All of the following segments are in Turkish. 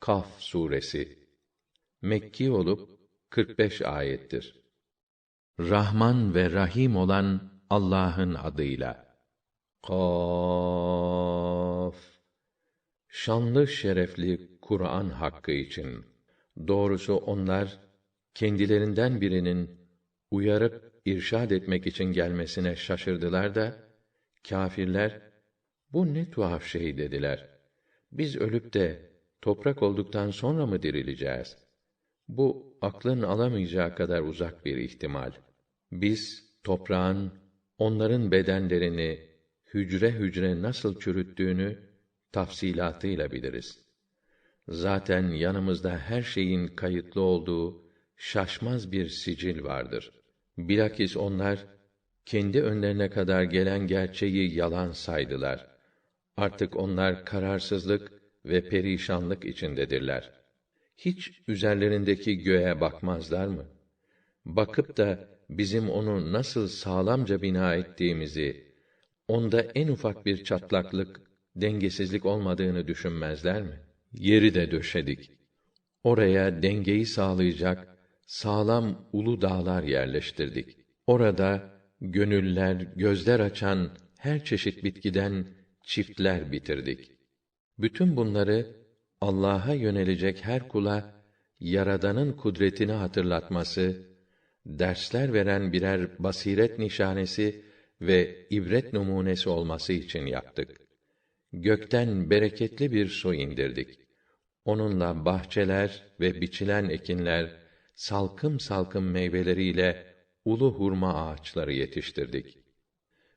Kaf suresi Mekki olup 45 ayettir. Rahman ve Rahim olan Allah'ın adıyla. Kaf Şanlı şerefli Kur'an hakkı için doğrusu onlar kendilerinden birinin uyarıp irşad etmek için gelmesine şaşırdılar da kâfirler bu ne tuhaf şey dediler. Biz ölüp de toprak olduktan sonra mı dirileceğiz? Bu aklın alamayacağı kadar uzak bir ihtimal. Biz toprağın onların bedenlerini hücre hücre nasıl çürüttüğünü tafsilatıyla biliriz. Zaten yanımızda her şeyin kayıtlı olduğu şaşmaz bir sicil vardır. Bilakis onlar kendi önlerine kadar gelen gerçeği yalan saydılar. Artık onlar kararsızlık ve perişanlık içindedirler. Hiç üzerlerindeki göğe bakmazlar mı? Bakıp da bizim onu nasıl sağlamca bina ettiğimizi, onda en ufak bir çatlaklık, dengesizlik olmadığını düşünmezler mi? Yeri de döşedik. Oraya dengeyi sağlayacak sağlam ulu dağlar yerleştirdik. Orada gönüller, gözler açan her çeşit bitkiden çiftler bitirdik. Bütün bunları Allah'a yönelecek her kula yaradanın kudretini hatırlatması, dersler veren birer basiret nişanesi ve ibret numunesi olması için yaptık. Gökten bereketli bir su indirdik. Onunla bahçeler ve biçilen ekinler salkım salkım meyveleriyle ulu hurma ağaçları yetiştirdik.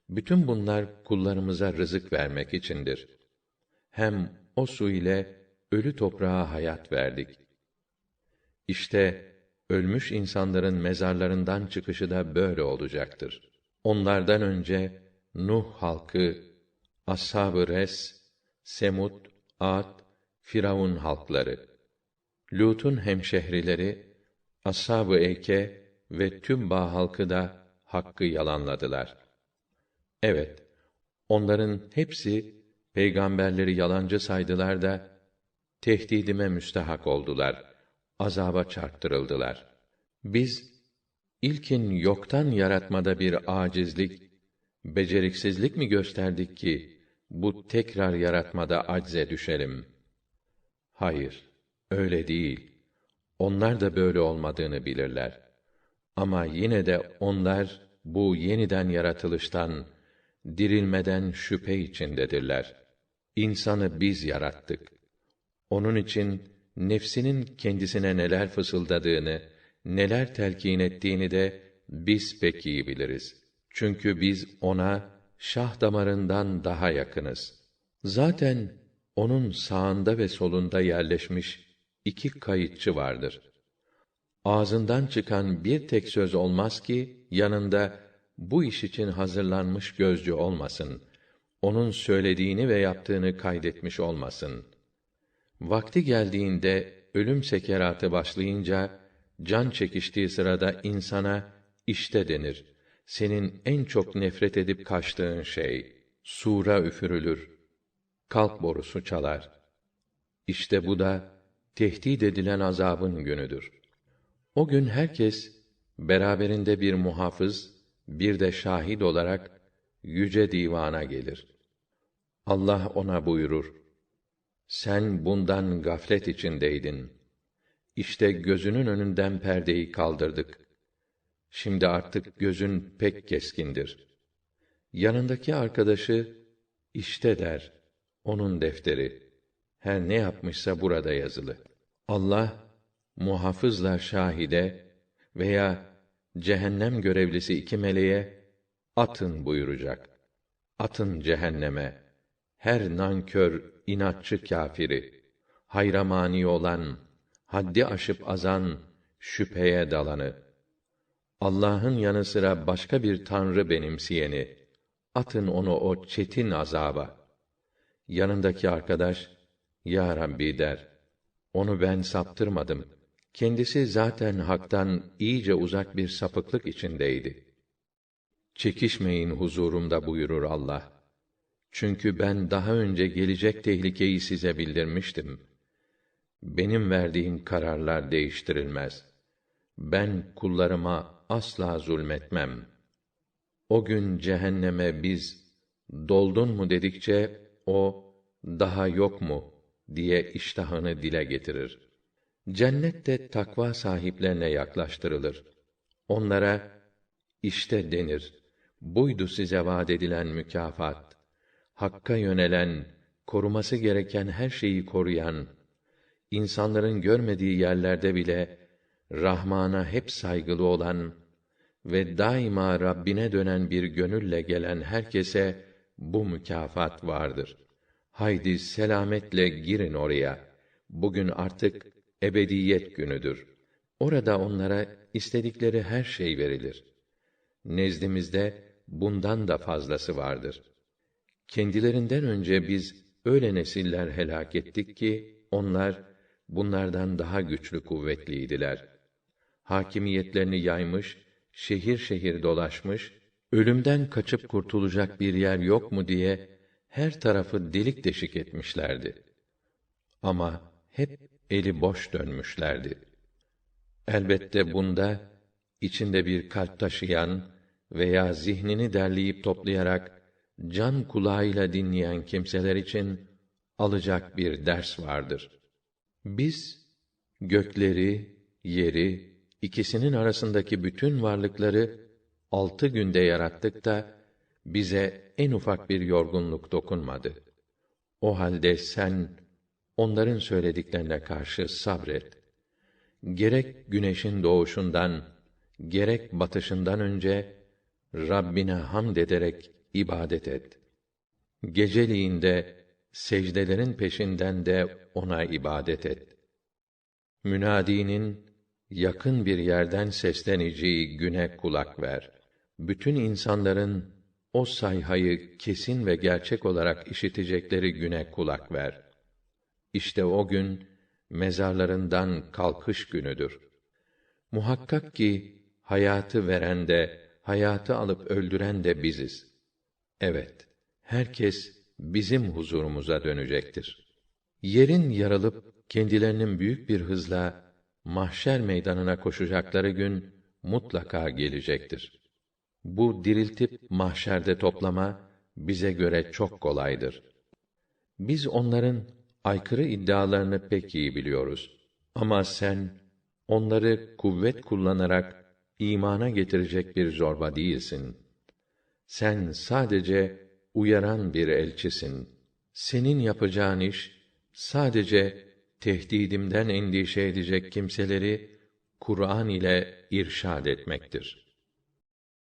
Bütün bunlar kullarımıza rızık vermek içindir. Hem o su ile ölü toprağa hayat verdik. İşte ölmüş insanların mezarlarından çıkışı da böyle olacaktır. Onlardan önce Nuh halkı, Ashab-ı Res, Semud, Ad, Firavun halkları, Lut'un hemşehrileri, Ashab-ı Eyke ve tüm Bağ halkı da hakkı yalanladılar. Evet, onların hepsi peygamberleri yalancı saydılar da tehdidime müstehak oldular. Azaba çarptırıldılar. Biz ilkin yoktan yaratmada bir acizlik, beceriksizlik mi gösterdik ki bu tekrar yaratmada acze düşelim? Hayır, öyle değil. Onlar da böyle olmadığını bilirler. Ama yine de onlar bu yeniden yaratılıştan, dirilmeden şüphe içindedirler. İnsanı biz yarattık. Onun için nefsinin kendisine neler fısıldadığını, neler telkin ettiğini de biz pek iyi biliriz. Çünkü biz ona şah damarından daha yakınız. Zaten onun sağında ve solunda yerleşmiş iki kayıtçı vardır. Ağzından çıkan bir tek söz olmaz ki yanında bu iş için hazırlanmış gözcü olmasın. Onun söylediğini ve yaptığını kaydetmiş olmasın. Vakti geldiğinde ölüm sekeratı başlayınca can çekiştiği sırada insana işte denir. Senin en çok nefret edip kaçtığın şey sura üfürülür. Kalk borusu çalar. İşte bu da tehdit edilen azabın günüdür. O gün herkes beraberinde bir muhafız, bir de şahit olarak yüce divana gelir. Allah ona buyurur: Sen bundan gaflet içindeydin. İşte gözünün önünden perdeyi kaldırdık. Şimdi artık gözün pek keskindir. Yanındaki arkadaşı işte der. Onun defteri. Her ne yapmışsa burada yazılı. Allah muhafızla şahide veya cehennem görevlisi iki meleğe atın buyuracak. Atın cehenneme her nankör, inatçı kâfiri, hayramani olan, haddi aşıp azan, şüpheye dalanı, Allah'ın yanı sıra başka bir tanrı benimseyeni, atın onu o çetin azaba. Yanındaki arkadaş, Ya Rabbi der, onu ben saptırmadım. Kendisi zaten haktan iyice uzak bir sapıklık içindeydi. Çekişmeyin huzurumda buyurur Allah. Çünkü ben daha önce gelecek tehlikeyi size bildirmiştim. benim verdiğim kararlar değiştirilmez. Ben kullarıma asla zulmetmem. O gün cehenneme biz doldun mu dedikçe o daha yok mu diye iştahını dile getirir. Cennet de takva sahiplerine yaklaştırılır. Onlara işte denir. Buydu size vaad edilen mükafat. Hakka yönelen, koruması gereken her şeyi koruyan, insanların görmediği yerlerde bile Rahman'a hep saygılı olan ve daima Rabbine dönen bir gönülle gelen herkese bu mükafat vardır. Haydi selametle girin oraya. Bugün artık ebediyet günüdür. Orada onlara istedikleri her şey verilir. Nezdimizde bundan da fazlası vardır. Kendilerinden önce biz öyle nesiller helak ettik ki onlar bunlardan daha güçlü kuvvetliydiler. Hakimiyetlerini yaymış, şehir şehir dolaşmış, ölümden kaçıp kurtulacak bir yer yok mu diye her tarafı delik deşik etmişlerdi. Ama hep eli boş dönmüşlerdi. Elbette bunda içinde bir kalp taşıyan veya zihnini derleyip toplayarak can kulağıyla dinleyen kimseler için alacak bir ders vardır. Biz gökleri, yeri, ikisinin arasındaki bütün varlıkları altı günde yarattık da bize en ufak bir yorgunluk dokunmadı. O halde sen onların söylediklerine karşı sabret. Gerek güneşin doğuşundan, gerek batışından önce Rabbine hamd ederek ibadet et. Geceliğinde secdelerin peşinden de ona ibadet et. Münadinin yakın bir yerden sesleneceği güne kulak ver. Bütün insanların o sayhayı kesin ve gerçek olarak işitecekleri güne kulak ver. İşte o gün mezarlarından kalkış günüdür. Muhakkak ki hayatı veren de hayatı alıp öldüren de biziz. Evet, herkes bizim huzurumuza dönecektir. Yerin yarılıp kendilerinin büyük bir hızla mahşer meydanına koşacakları gün mutlaka gelecektir. Bu diriltip mahşerde toplama bize göre çok kolaydır. Biz onların aykırı iddialarını pek iyi biliyoruz. Ama sen onları kuvvet kullanarak imana getirecek bir zorba değilsin. Sen sadece uyaran bir elçisin. Senin yapacağın iş sadece tehdidimden endişe edecek kimseleri Kur'an ile irşad etmektir.